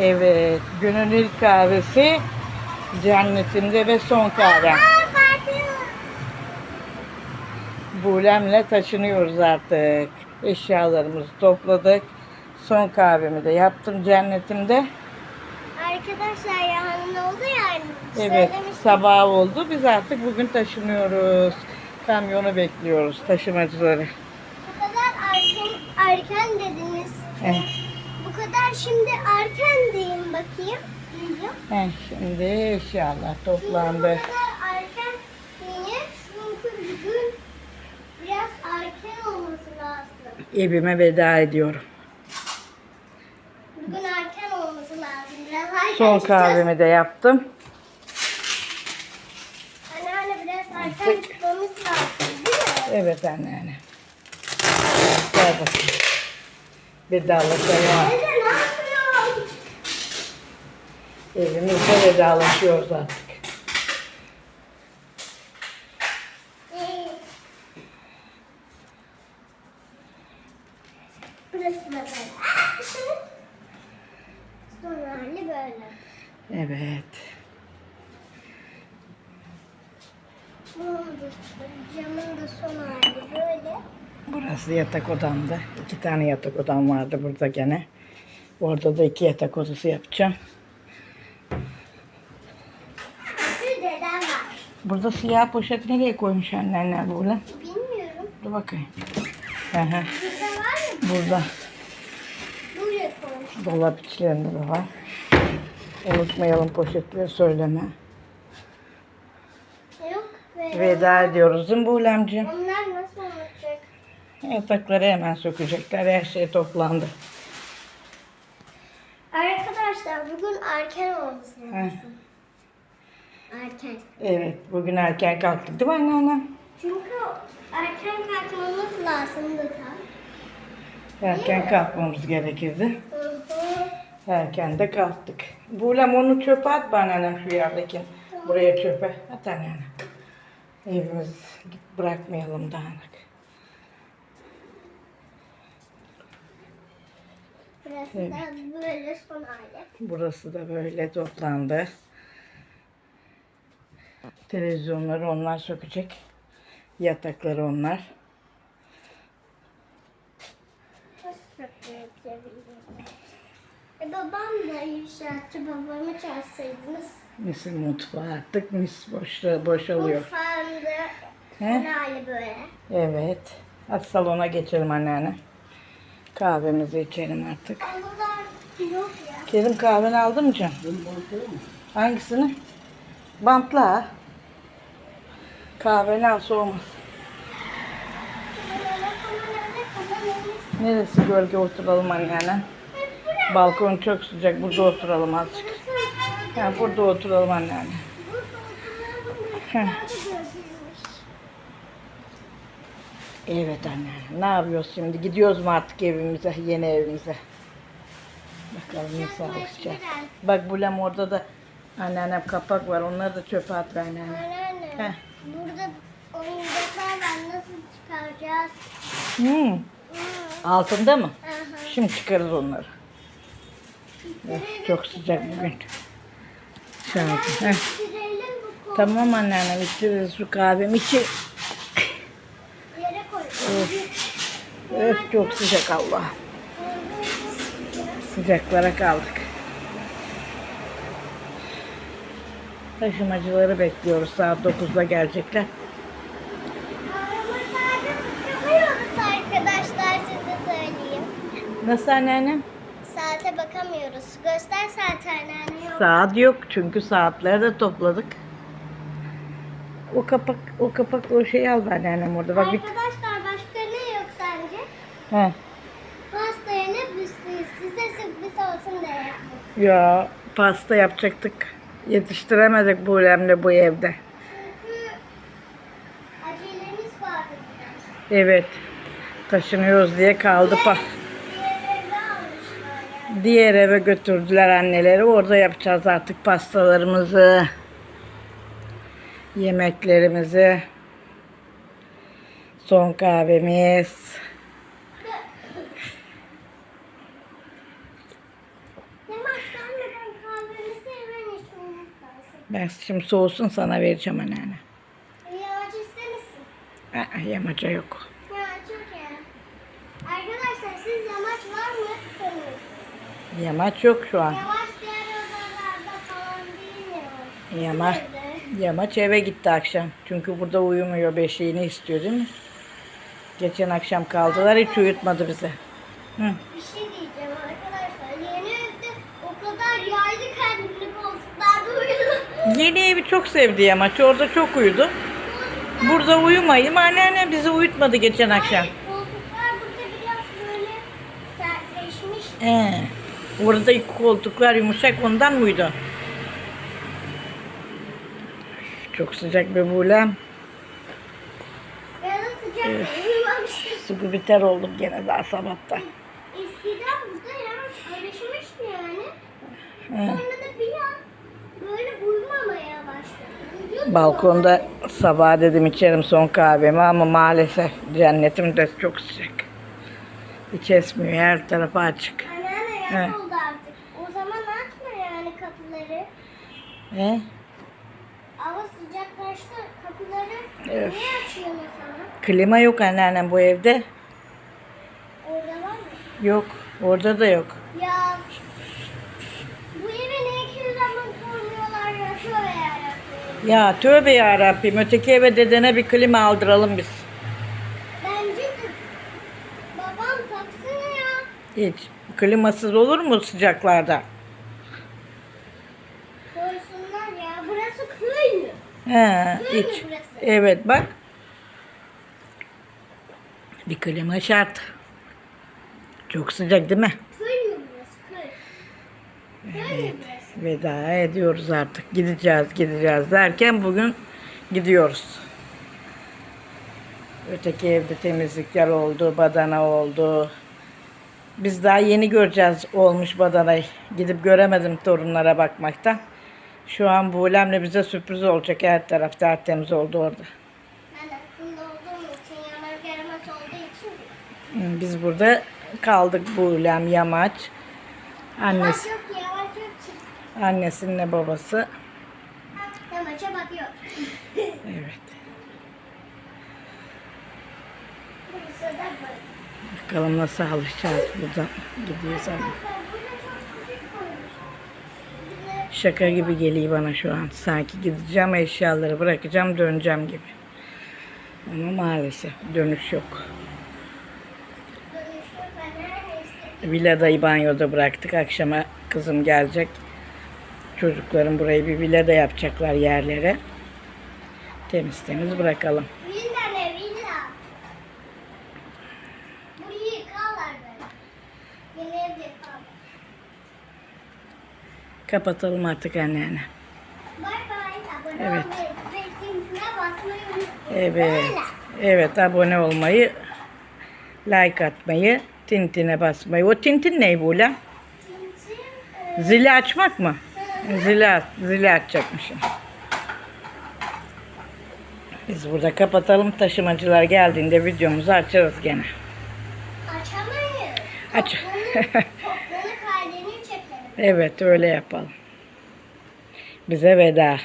Evet, günün ilk kahvesi cennetimde ve son kahve. Bulemle taşınıyoruz artık. Eşyalarımızı topladık. Son kahvemi de yaptım cennetimde. Arkadaşlar yarın oldu yani. Evet, sabah oldu. Biz artık bugün taşınıyoruz. Kamyonu bekliyoruz, taşımacıları. Bu kadar erken, erken dediniz. Evet. Kadar şimdi erken deyin bakayım. Heh, şimdi eşyalar toplandı. biraz erken olması lazım. Evime veda ediyorum. Bugün erken olması lazım. Biraz erken Son çıkacağız. kahvemi de yaptım. Anneanne biraz erken çıkmamız lazım değil mi? Evet anneanne. Gel bakayım. Vedalaşalım. Dede ne yapıyorsun? Evimizde vedalaşıyoruz artık. Burası da böyle. Sonra hali böyle. Evet. Bunun da camın da son hali böyle. Burası yatak odamda. İki tane yatak odam vardı burada gene. Orada da iki yatak odası yapacağım. Bir dedem var. Burada siyah poşet nereye koymuş anneanne böyle? Bilmiyorum. Dur bakayım. Hı. Burada var mı? Burada Buraya koymuş. dolap içlerinde de var. Unutmayalım poşetleri söyleme. Yok. Ve Veda ediyoruz değil mi Buğulemciğim? Onlar nasıl olacak? Yatakları hemen sökecekler. Her şey toplandı. Arkadaşlar bugün erken olması lazım. Erken. Evet, bugün erken kalktık değil mi anneannem? Çünkü erken kalkmamız lazım da tam. Erken kalkmamız gerekirdi. Hı hı. Erken de kalktık. Buğulem onu çöpe at bana annem şu yerdeki. Buraya çöpe. At anneannem. Evimiz bırakmayalım dağınık. Burası Evet. da böyle son hali. Burası da böyle toplandı. Televizyonları onlar sökecek. Yatakları onlar. E babam da inşaatçı babamı çağırsaydınız. Misin mutfağı attık. Mis boş, boşalıyor. Mutfağında He? hali böyle. Evet. Hadi salona geçelim anneanne. Kahvemizi içelim artık. Ablalar yok ya. Kerim kahveni aldın mı canım? Hangisini? Bantla. al soğumaz. Neresi gölge oturalım anneanne? Balkon çok sıcak. Burada oturalım azıcık. Ha, burada oturalım anneanne. Heh. Evet anneanne. Ne yapıyoruz şimdi? Gidiyoruz mu artık evimize, yeni evimize? Bakalım nasıl alışacağız. Bak Bulem orada da anneannem kapak var. Onları da çöpe at be anneanne. Heh. burada oyuncaklar var. Nasıl çıkaracağız? Hmm. Hı. Altında mı? Aha. Şimdi çıkarız onları. Of, çok sıcak bugün. Şarkı. Tamam anneannem içeriz şu kahvemi içi. yere koyalım. Öf çok sıcak Allah. Sıcaklara kaldık. Taşımacıları bekliyoruz. Saat 9'da gelecekler. Bakamıyoruz arkadaşlar size söyleyeyim. Nasıl anneannem? Saate bakamıyoruz. Göster saat anneanne yok. Saat yok çünkü saatleri de topladık. O kapak, o kapak, o şeyi al ben annem orada. Bak bir... Arkadaşlar başka ne yok sence? He. Pasta yerine bisküvi. Size sürpriz olsun diye yaptık. Ya pasta yapacaktık. Yetiştiremedik bu önemli bu evde. Evet. Taşınıyoruz diye kaldı pa. Diğer eve götürdüler anneleri. Orada yapacağız artık pastalarımızı. Yemeklerimizi. Son kahvemiz. Ben şimdi soğusun sana vereceğim anneanne. Yavaş ister misin? Aa, yamaca yok. Ya çok ya. Arkadaşlar siz yamaç var mı? Sanırım. Yamaç yok şu an. Yamaç diğer odalarda falan değil mi? Yamaç, yamaç eve gitti akşam. Çünkü burada uyumuyor. Beşiğini istiyor değil mi? Geçen akşam kaldılar. Hiç uyutmadı bizi. Hı. Bir şey diyeceğim arkadaşlar. Yeni evde o kadar yaydı kendini koltuklarda uyudu. Yeni evi çok sevdi yamaç. Orada çok uyudu. Burada uyumayayım. Anneannem bizi uyutmadı geçen akşam. Koltuklar burada biraz böyle sertleşmiş. Ee, orada koltuklar yumuşak ondan uyudu. Çok sıcak bir buğlem. Ya da sıcak uyumamıştım. Sıkı biter oldum gene daha sabahta. Eskiden burada yamaç alışmıştı yani. Sonra da bir an böyle uyumamaya başladı. Uyuyordu Balkonda sabah dedim içerim son kahvemi ama maalesef cennetim de çok sıcak. Hiç esmiyor her tarafı açık. Anneanne He. yaz oldu artık. O zaman açma yani kapıları. He? Hava sıcaklaştı. Kapıları Evet. niye açıyorsun sana? Klima yok anneannem bu evde. Orada var mı? Yok. Orada da yok. Ya bu eve niye kirlenmek koymuyorlar ya? Şöyle yarabbim. Ya tövbe ya Rabbim öteki eve dedene bir klima aldıralım biz. Bence de babam taksana ya. Hiç. Klimasız olur mu sıcaklarda? Koysunlar ya. Burası köy mü? He, Köy mü hiç. burası? Evet bak. Bir klima şart. Çok sıcak değil mi? Köy mü burası? Köy. Köy mü burası? Veda ediyoruz artık. Gideceğiz, gideceğiz derken bugün gidiyoruz. Öteki evde temizlikler oldu, badana oldu. Biz daha yeni göreceğiz olmuş badanayı. Gidip göremedim torunlara bakmaktan. Şu an Buğlem'le bize sürpriz olacak. Her taraf tertemiz oldu orada. Biz burada kaldık Buğlem, Yamaç. Annesi, çık. Annesinle babası. Yamaça bakıyor. Evet. Bakalım nasıl alışacağız buradan. Gidiyoruz ama. Şaka gibi geliyor bana şu an. Sanki gideceğim eşyaları bırakacağım döneceğim gibi. Ama maalesef dönüş yok. Villadayı banyoda bıraktık. Akşama kızım gelecek. Çocuklarım burayı bir villada yapacaklar yerlere. Temiz temiz bırakalım. Villa ne villa? Burayı yıkarlar böyle. Yeni ev. Kapatalım artık anneanne. Bay bay. Abone Evet. olmayı basmayı unutmayın. Evet. Böyle. Evet abone olmayı, like atmayı, tintine basmayı. O tintin ne bu lan? E, Zili açmak mı? Zili, aç- zili açacakmışım. Biz burada kapatalım. Taşımacılar geldiğinde videomuzu açarız gene. Açamayız. Aç. Toplanı, toplanı kaydını çekelim. Evet öyle yapalım. Bize veda.